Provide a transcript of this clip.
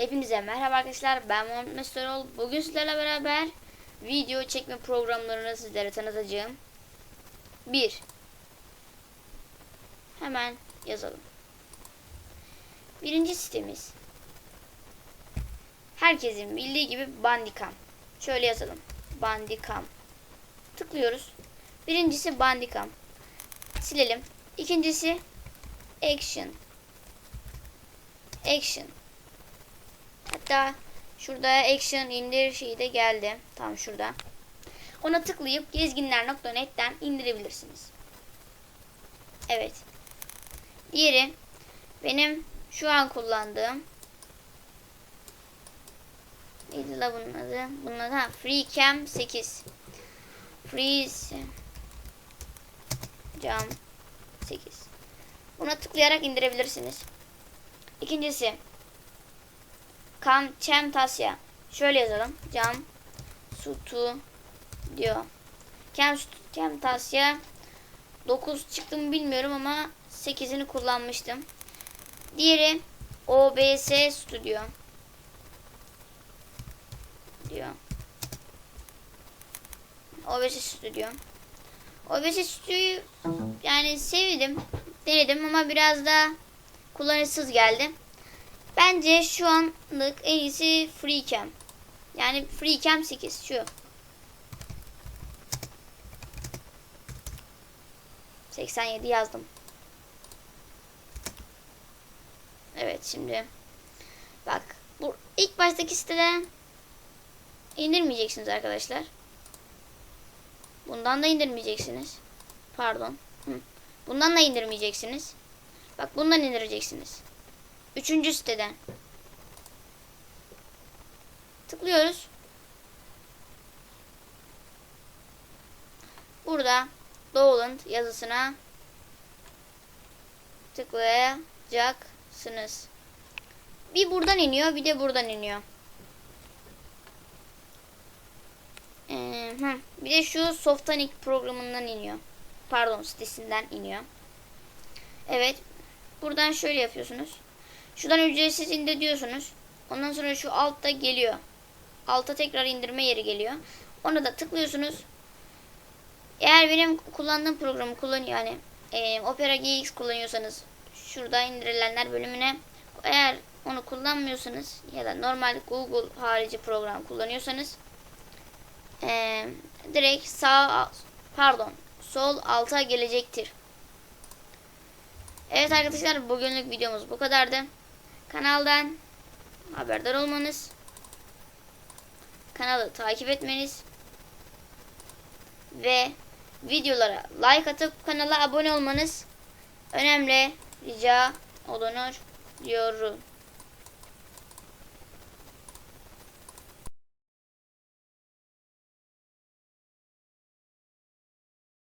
Hepinize merhaba arkadaşlar. Ben Muhammed Mesutol. Bugün sizlerle beraber video çekme programlarını sizlere tanıtacağım. 1. Hemen yazalım. Birinci sitemiz. Herkesin bildiği gibi Bandicam. Şöyle yazalım. Bandicam. Tıklıyoruz. Birincisi Bandicam. Silelim. İkincisi Action. Action. Hatta şurada action indir şeyi de geldi. Tam şurada. Ona tıklayıp gezginler.net'ten indirebilirsiniz. Evet. Diğeri benim şu an kullandığım neydi la bunun adı? Bunun adı ha, FreeCam 8. Freeze Cam 8. Buna tıklayarak indirebilirsiniz. İkincisi Kam Tasya. Şöyle yazalım. Cam Sutu diyor. Kem Kem Tasya 9 çıktı mı bilmiyorum ama 8'ini kullanmıştım. Diğeri OBS Studio diyor. OBS Studio. OBS Studio'yu yani sevdim. Denedim ama biraz da kullanışsız geldi. Bence şu anlık en iyisi FreeCam. Yani FreeCam 8 şu. 87 yazdım. Evet şimdi bak bu ilk baştaki siteden indirmeyeceksiniz arkadaşlar. Bundan da indirmeyeceksiniz. Pardon. Bundan da indirmeyeceksiniz. Bak bundan indireceksiniz. Üçüncü siteden. Tıklıyoruz. Burada Download yazısına tıklayacaksınız. Bir buradan iniyor, bir de buradan iniyor. Bir de şu Softonic programından iniyor. Pardon, sitesinden iniyor. Evet. Buradan şöyle yapıyorsunuz. Şuradan ücretsiz indir diyorsunuz. Ondan sonra şu altta geliyor. Alta tekrar indirme yeri geliyor. Ona da tıklıyorsunuz. Eğer benim kullandığım programı kullanıyor yani e, Opera GX kullanıyorsanız şurada indirilenler bölümüne eğer onu kullanmıyorsanız ya da normal Google harici program kullanıyorsanız e, direkt sağ pardon sol alta gelecektir. Evet arkadaşlar bugünlük videomuz bu kadardı. Kanaldan haberdar olmanız, kanalı takip etmeniz ve videolara like atıp kanala abone olmanız önemli rica olunur diyorum.